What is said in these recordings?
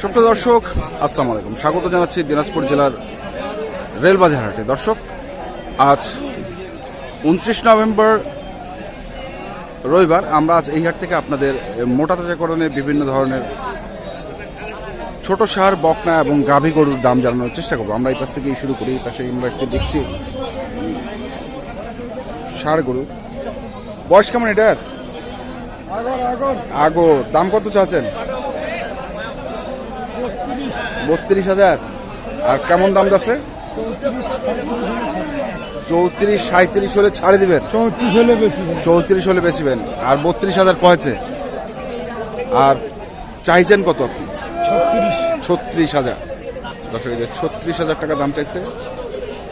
সুপ্রিয় দর্শক, আসসালামু আলাইকুম। স্বাগত জানাচ্ছি দিনাজপুর জেলার রেলবাজার হাটে দর্শক, আজ উনত্রিশ নভেম্বর রবিবার আমরা আজ এই হাট থেকে আপনাদের মোটা তাজাকরণের বিভিন্ন ধরনের ছোট সার, বকনা এবং গাভী গরুর দাম জানানোর চেষ্টা করব। আমরা এই পাশ থেকেই শুরু করি, এই পাশে আমরা একটু দেখছি ষাঁড় গরু। বয়স কেমন এটার? আগর দাম কত চাচ্ছেন? বত্রিশ হাজার। আর কেমন দাম যাচ্ছে? চৌত্রিশ সাঁত্রিশ হলে ছাড়ে দিবেন। চৌত্রিশ হলে চৌত্রিশ হলে বেচবেন আর বত্রিশ হাজার কয়েছে আর চাইছেন কত আপনি? ছত্রিশ। ছত্রিশ হাজার। দর্শক ছত্রিশ হাজার টাকা দাম চাইছে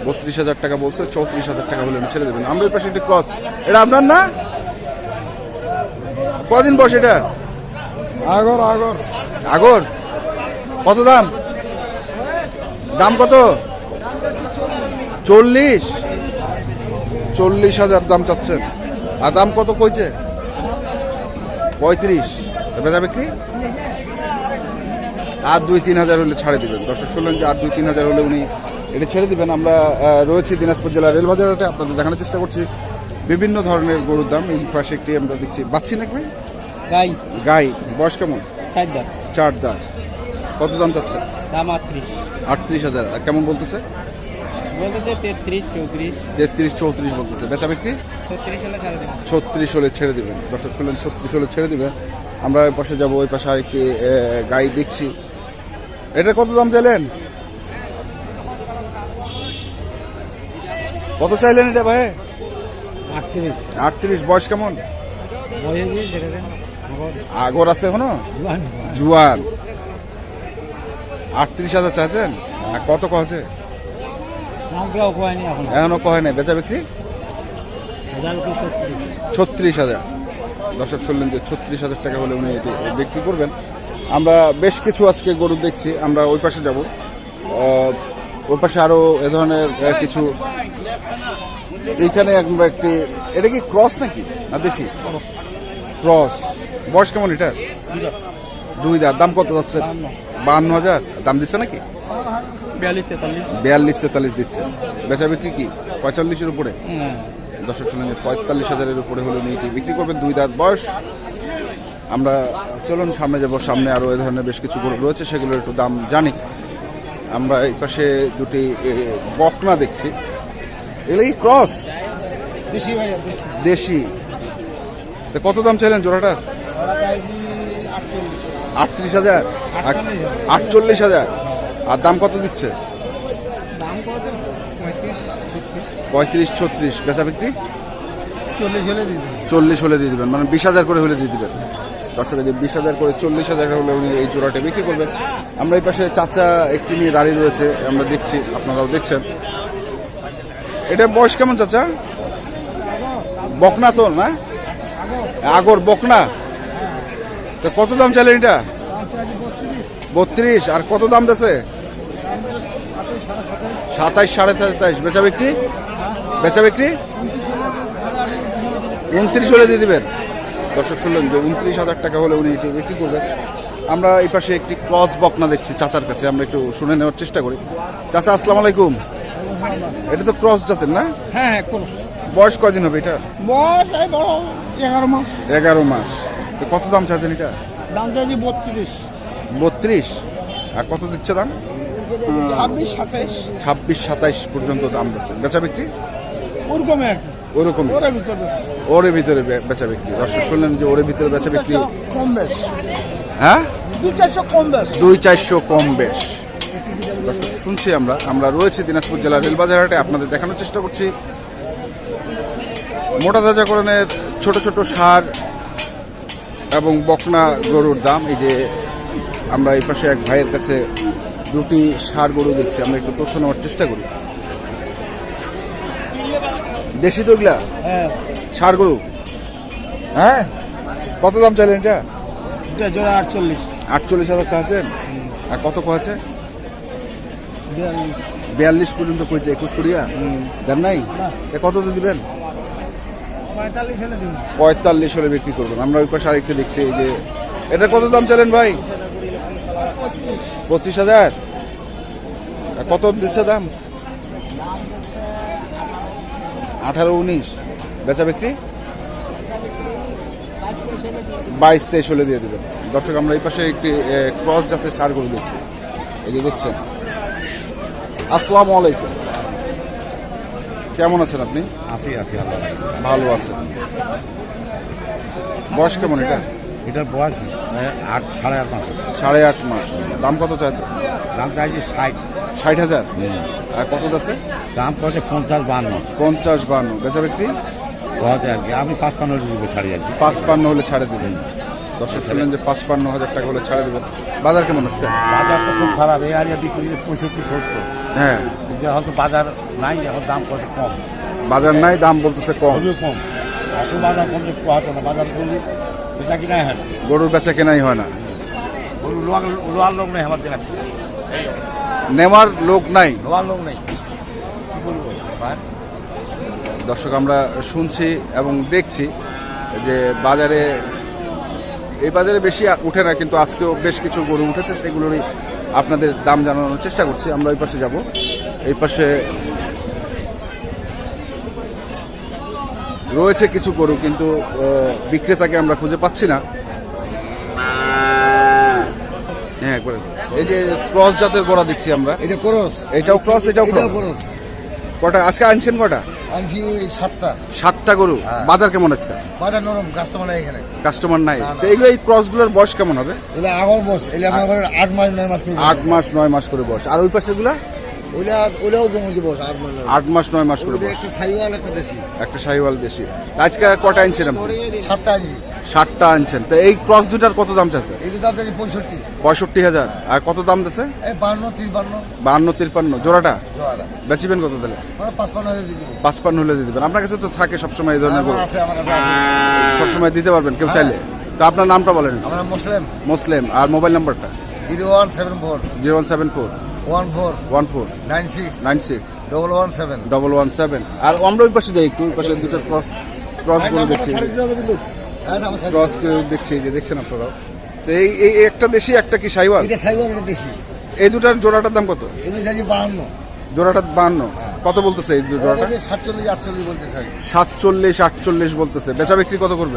বত্রিশ হাজার টাকা বলছে চৌত্রিশ হাজার টাকা হলে ছেড়ে দেবেন। আমরা পাশে একটি ক্রস এটা আপনার না? কদিন বসে এটা? আগর আগর। আগর? কত দাম? দাম কত? চল্লিশ। চল্লিশ হাজার দাম চাচ্ছেন। আর দাম কত কইছে? পঁয়ত্রিশ। বেচা বিক্রি আর দুই তিন হাজার হলে ছাড়ে দিবেন। দর্শক শুনলেন যে আর দুই তিন হাজার হলে উনি এটা ছেড়ে দিবেন। আমরা রয়েছি দিনাজপুর জেলার রেলবাজারহাটে। আপনাদের দেখানোর চেষ্টা করছি। বিভিন্ন ধরনের গরুর দাম এই পাশে একটি আমরা দেখছি। বাচ্চি নাকি ভাই? গাই। গাই। বয়স কেমন? চার দাম চার দাঁত। কত দাম চাচ্ছে দাম আটত্রিশ। আটত্রিশ হাজার। আর কেমন বলতেছে? বলতেছে তেত্রিশ চৌত্রিশ। তেত্রিশ চৌত্রিশ বলতেছে। বেচা বিক্রি? ছত্রিশ হলে ছাড়ে দেবেন। ছত্রিশ হলে ছেড়ে দিবেন। দর্শক শুনলেন ছত্রিশ হলে ছেড়ে দিবেন। আমরা ওই পাশে যাব ওই পাশে আরেকটি গাই দেখছি এটা কত দাম চাইলেন? কত চাইলেন এটা ভাই? আটত্রিশ। বয়স কেমন? আগর আছে এখনও? জুয়ান। আটত্রিশ হাজার চাইছেন? আর কত কছে এখনও কয় নাই বেচা বিক্রি? ছত্রিশ হাজার। দর্শক শুনলেন যে ছত্রিশ হাজার টাকা হলে উনি এটি বিক্রি করবেন। আমরা বেশ কিছু আজকে গরু দেখছি, আমরা ওই পাশে যাব। ওই পাশে আরও এ ধরনের কিছু এইখানে আমরা একটি এটা কি ক্রস নাকি? না দেশি? ক্রস। বয়স কেমন এটা? দুই দাঁত। দাম কত যাচ্ছে? বান্ন হাজার। দাম দিচ্ছে নাকি? বিয়াল্লিশ তেতাল্লিশ। দিচ্ছে। বেচা বিক্রি কি? পঁয়তাল্লিশের উপরে? দর্শক যে পঁয়তাল্লিশ হাজারের উপরে হলে এটি বিক্রি করবেন দুই দাঁত বয়স। আমরা চলুন সামনে যাব। সামনে আরও এ ধরনের বেশ কিছু গরু রয়েছে সেগুলোর একটু দাম জানি। আমরা এই পাশে দুটি বকনা দেখছি। এগুলো কি ক্রস? দেশি তো কত দাম চাইলেন জোড়াটার আটত্রিশ হাজার? আটচল্লিশ হাজার। আর দাম কত দিচ্ছে? পঁয়ত্রিশ ছত্রিশ। বেচা বিক্রি? চল্লিশ হলে দিয়ে দিবেন। মানে বিশ হাজার করে হলে দিয়ে দিবেন। দর্শকের যে বিশ হাজার করে চল্লিশ হাজার হলে উনি এই জোড়াটা বিক্রি করবেন। আমরা এই পাশে চাচা একটি নিয়ে দাঁড়িয়ে রয়েছে, আমরা দেখছি, আপনারাও দেখছেন। এটা বয়স কেমন চাচা? বকনা তো, না? আগর বকনা। তো কত দাম চাইলেন এটা? বত্রিশ। আর কত দাম দিছে? সাতাইশ সাড়ে সাতাইশ। বেচা বিক্রি? বেচা বিক্রি? উনত্রিশ হলে দিয়ে দিবেন। দর্শক শুনলেন যে উনত্রিশ হাজার টাকা হলে উনি এটি বিক্রি করবেন। আমরা এই পাশে একটি ক্রস বকনা দেখছি চাচার কাছে আমরা একটু শুনে নেওয়ার চেষ্টা করি। চাচা আসসালামু আলাইকুম। এটা তো ক্রস জাতের না? হ্যাঁ হ্যাঁ বয়স কদিন হবে এটা বয়স এগারো মাস। এগারো মাস। তো কত দাম চাচ্ছেন এটা? দাম চাইছি বত্রিশ। বত্রিশ? আর কত দিচ্ছে দাম? ছাব্বিশ সাতাইশ। ছাব্বিশ সাতাইশ পর্যন্ত দাম দিচ্ছে। বেচা বিক্রি? ওরকমই আর কি। ওরকম ওর ভিতরে। বেচা বিক্রি। দর্শক শুনলেন যে ওরে ভিতরে বেচা বিক্রি কম বেশ। হ্যাঁ? দুই চারশো কম বেশ। শুনছি আমরা। আমরা রয়েছি দিনাজপুর জেলার রেলবাজার হাটে। আপনাদের দেখানোর চেষ্টা করছি। মোটা তাজাকরণের ছোট ছোট সার এবং বকনা গরুর দাম। এই যে আমরা এই পাশে এক ভাইয়ের কাছে দুটি সার গরু দেখছি। আমরা একটু তথ্য নেওয়ার চেষ্টা করি। দেশি তো এগুলা হ্যাঁ। সার গরু? হ্যাঁ। কত দাম চাইলেন এটা? এটা জোড়া আটচল্লিশ। আটচল্লিশ হাজার চাচ্ছেন আর কত কয়েছে বিয়াল্লিশ। পর্যন্ত কইছে একুশ করিয়া? দেন নাই? কত তো দিবেন? পঁয়তাল্লিশ হলে বিক্রি করবেন। আমরা ওই পাশে আরেকটা দেখছি এই যে এটা কত দাম চালেন ভাই? পঁচিশ। হাজার? কত দিচ্ছে দাম? আঠারো উনিশ। বেচা বিক্রি? বাইশ তেইশ হলে দিয়ে দেবেন। দর্শক আমরা এই পাশে একটি ক্রস জাতের সার করে দিচ্ছি এই যে দেখছেন। আসসালামু আলাইকুম। কেমন আছেন আপনি? ভালো আছেন। বয়স কেমন এটা? এটার বয়স আট সাড়ে আট মাস। সাড়ে আট মাস। দাম কত চাইছে দাম চাইছি ষাট। ষাট হাজার? আর কত আছে দাম পড়ছে পঞ্চাশ বান্ন। পঞ্চাশ বান্ন। বেচা বিক্রি আমি পাঁচ পান্ন দিব ছাড়ি যাচ্ছি পাঁচ পান্ন হলে ছাড়ে দেবেন। দর্শক শুনলেন যে পাঁচ পান্ন হাজার টাকা হলে ছাড়ে দেবেন। বাজার কেমন আজকে? বাজার তো খুব খারাপ। এই আরিয়া বিক্রি পঁয়ষট্টি সত্তর। হ্যাঁ। যে হয়তো বাজার নাই এখন দাম কত? কম। বাজার নাই দাম বলতেছে কম। কম। এত বাজার কম যে হতো না। বাজার করলে এটা কি নাই হয় গরুর বেচা কেনাই হয় না। লোয়ার লোক নেই আমার নেওয়ার লোক নাই। লোয়ার লোক নেই? দর্শক আমরা শুনছি এবং দেখছি যে বাজারে এই বাজারে বেশি উঠে না কিন্তু আজকেও বেশ কিছু গরু উঠেছে সেগুলোরই আপনাদের দাম জানানোর চেষ্টা করছি। আমরা এই পাশে যাব। এই পাশে রয়েছে কিছু গরু কিন্তু বিক্রেতাকে আমরা খুঁজে পাচ্ছি না হ্যাঁ একবারে। এই যে ক্রস জাতের গড়া দিচ্ছি আমরা। এটা ক্রস। এটাও ক্রস এটাও ক্রস। কটা? আজকে আনছেন কটা? আনছি সাতটা। সাতটা গরু। বাজার কেমন আজকে বাজার নরম কাস্টমার নাই এখানে। কাস্টমার নাই। তো এইগুলো এই ক্রসগুলোর বয়স কেমন হবে? এগুলো আগর বস এগুলো আমার আট মাস নয় মাস করে আট মাস নয় মাস করে বয়স। আর ওই পাশে গুলা ওইটা ওইটাও জমজি বস আট মাস নয় মাস। করে একটা সাইওয়াল একটা দেশি। একটা শাহিওয়াল দেশি। আজকে কটা আনছেন সাতটা আনছি। ষাটটা আনছেন। তো এই ক্রস দুটার কত দাম চাচ্ছে এই দাম চাইছি পঁয়ষট্টি। পঁয়ষট্টি হাজার। আর কত দাম দিচ্ছে বান্ন তিরপান্ন। জোড়াটা? বেচিবেন কত তাহলে? পাঁচপান্ন হলে দিয়ে দেবেন। আপনার কাছে তো থাকে সবসময় এই ধরনের সবসময় দিতে পারবেন কেউ চাইলে। তো আপনার নামটা বলেন। মুসলিম। মুসলিম। আর মোবাইল নাম্বারটা? Zero one seven four. Zero one seven four. One four. One four. Nine six. Nine six. Double one seven. Double one seven. আর আমরা ওই পাশে যাই একটু ওই পাশে দুটো ক্রস ক্রস করে দেখছি। হ্যাঁ আমার সাইজ ক্রস করে দেখছি যে দেখছেন আপনারাও তো এই এই একটা দেশি একটা কি সাইওয়াল এটা সাইওয়াল এটা দেশি এই দুটার জোড়াটার দাম কত এগুলো চাইছি বাহান্ন জোড়াটার বান্ন কত বলতেছে এই জোড়াটা সাতচল্লিশ আটচল্লিশ বলতে চাই সাতচল্লিশ আটচল্লিশ বলতেছে বেচা বিক্রি কত করবে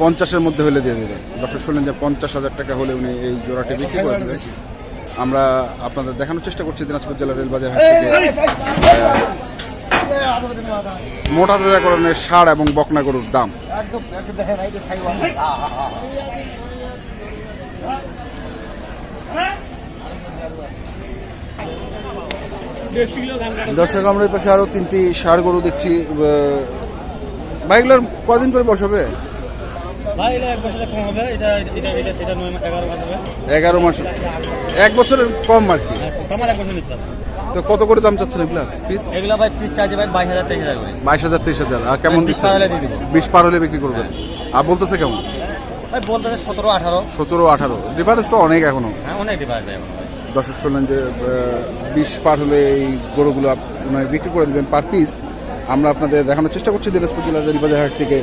পঞ্চাশের মধ্যে হলে দিয়ে দেবেন ডক্টর শুনলেন যে পঞ্চাশ হাজার টাকা হলে উনি এই জোড়াটি বিক্রি করে দেবেন আমরা আপনাদের দেখানোর চেষ্টা করছি দিনাজপুর জেলার রেলবাজার হাট থেকে মোটা তাজাকরণের সার এবং বকনা গরুর দাম একদম একদম দেখেন এই যে সাইওয়াল। দর্শক আমরা পাশে আরও তিনটি ষাড় গরু দেখছি বাইকগুলোর কদিন করে বসাবে? এগারো মাস এক বছরের কম আর কি। তো কত করে দাম চাচ্ছেন এগুলা? পিস এগুলো ভাই পিস চার্জে ভাই বাইশ হাজার তেইশ হাজার করে। বাইশ হাজার তেইশ হাজার। আর কেমন বিশ পার হলে দিয়ে দিবো। বিশ পার হলে বিক্রি করবেন। আর বলতেছে কেমন? ভাই বলতে সতেরো আঠারো। সতেরো আঠারো। ডিফারেন্স তো অনেক এখনও। হ্যাঁ অনেক ডিফারেন্স। দর্শক শুনলেন যে বিশ পার হলে এই গরুগুলো আপ- মানে বিক্রি করে দেবেন পার পিস আমরা আপনাদের দেখানোর চেষ্টা করছি দিনাজপুর জেলার রেলবাজার হাট থেকে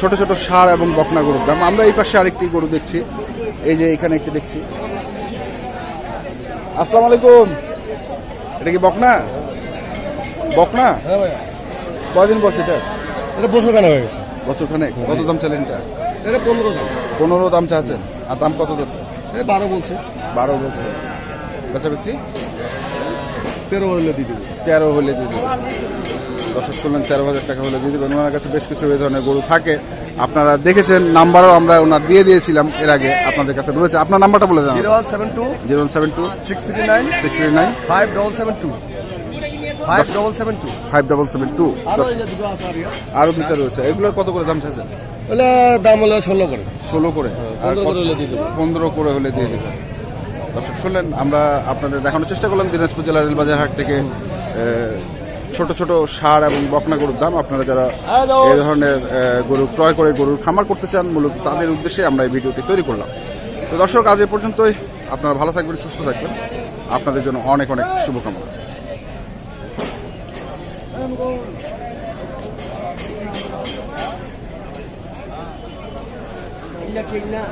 ছোট ছোট সার এবং বকনা গরুর দাম আমরা এই পাশে আরেকটি গরু দেখছি। এই যে এখানে একটি দেখছি। আসসালামু আলাইকুম। এটা কি বকনা? বকনা? হ্যাঁ কদিন বসে এটা? এটা বছর কেন হয়ে গেছে। বছর খানে কত দাম চালেন এটা? এটা পনেরো দাম। পনেরো দাম চাচ্ছেন। আর দাম কত যাচ্ছে বারো বলছে। বারো বলছে। বেচা ব্যক্তি তেরো হলে দিয়ে দেবে। তেরো হলে দিয়ে দেবেন দর্শক শুনলেন তেরো হাজার টাকা হলে দিয়ে দেবেন। ওনার কাছে বেশ কিছু এই ধরনের গরু থাকে। আপনারা দেখেছেন নাম্বারও আমরা ওনার দিয়ে দিয়েছিলাম এর আগে আপনাদের কাছে রয়েছে। আপনার নাম্বারটা বলে দেন zero one seven two zero seven two six three nine six three nine five double seven two five double seven two five double seven two. আরও দুটা রয়েছে। এগুলোর কত করে দাম চাইছেন? ওগুলো দাম হলো ষোলো করে। ষোলো করে। আর পনেরো করে হলে দিয়ে দেবো। পনেরো করে হলে দিয়ে দেবেন দর্শক শুনলেন আমরা আপনাদের দেখানোর চেষ্টা করলাম দিনাজপুর জেলার রেলবাজার হাট থেকে ছোট ছোট সার এবং বকনা গরুর দাম, আপনারা যারা এই ধরনের গরু ক্রয় করে গরুর খামার করতে চান, মূলত তাদের উদ্দেশ্যে আমরা এই ভিডিওটি তৈরি করলাম। তো দর্শক, আজ এ পর্যন্তই। আপনারা ভালো থাকবেন, সুস্থ থাকবেন। আপনাদের জন্য অনেক অনেক শুভকামনা। ঠিক না।